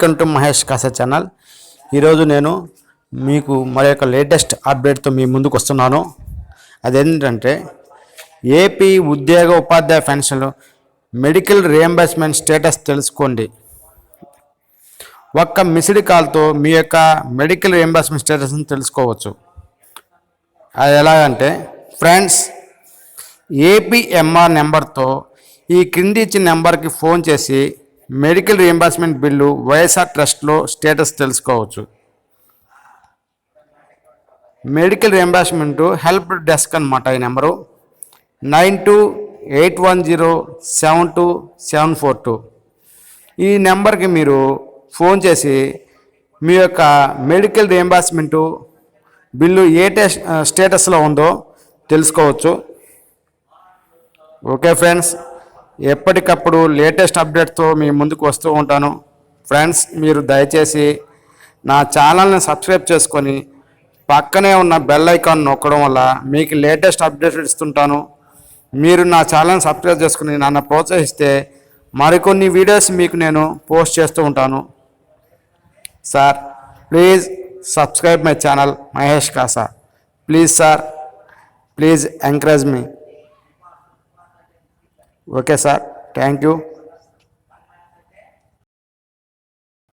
Welcome to Mahesh Kasa channel. ఈరోజు నేను మీకు మరి యొక్క లేటెస్ట్ అప్డేట్తో మీ ముందుకు వస్తున్నాను. అదేంటంటే ఏపీ ఉద్యోగ ఉపాధ్యాయ పెన్షన్లు మెడికల్ రియంబర్స్మెంట్ స్టేటస్ తెలుసుకోండి. ఒక్క మిస్డ్ కాల్తో మీ యొక్క మెడికల్ రియంబర్స్మెంట్ స్టేటస్ని తెలుసుకోవచ్చు. అది ఎలాగంటే ఫ్రెండ్స్ ఏపీఎంఆర్ నెంబర్తో ఈ క్రింది ఇచ్చిన నెంబర్కి ఫోన్ చేసి మెడికల్ రియంబర్స్మెంట్ బిల్లు వైఎస్ఆర్ ట్రస్ట్లో స్టేటస్ తెలుసుకోవచ్చు. మెడికల్ రియంబర్స్మెంట్ హెల్ప్ డెస్క్ అనమాట ఈ number. Nine two eight one zero seven two seven four two. ఈ నెంబర్కి మీరు ఫోన్ చేసి మీ యొక్క మెడికల్ రియంబర్స్మెంటు బిల్లు ఏ టెస్ట్ స్టేటస్లో ఉందో తెలుసుకోవచ్చు. Okay friends. ఎప్పటికప్పుడు లేటెస్ట్ అప్డేట్తో మీ ముందుకు వస్తూ ఉంటాను. ఫ్రెండ్స్ మీరు దయచేసి నా ఛానల్ని సబ్స్క్రైబ్ చేసుకొని పక్కనే ఉన్న బెల్ ఐకాన్ నొక్కడం వల్ల మీకు లేటెస్ట్ అప్డేట్ ఇస్తుంటాను. మీరు నా ఛానల్ని సబ్స్క్రైబ్ చేసుకుని నన్ను ప్రోత్సహిస్తే మరికొన్ని వీడియోస్ మీకు నేను పోస్ట్ చేస్తూ ఉంటాను. Sir please subscribe my channel Mahesh Kasa. Please sir please encourage me. Okay sir thank you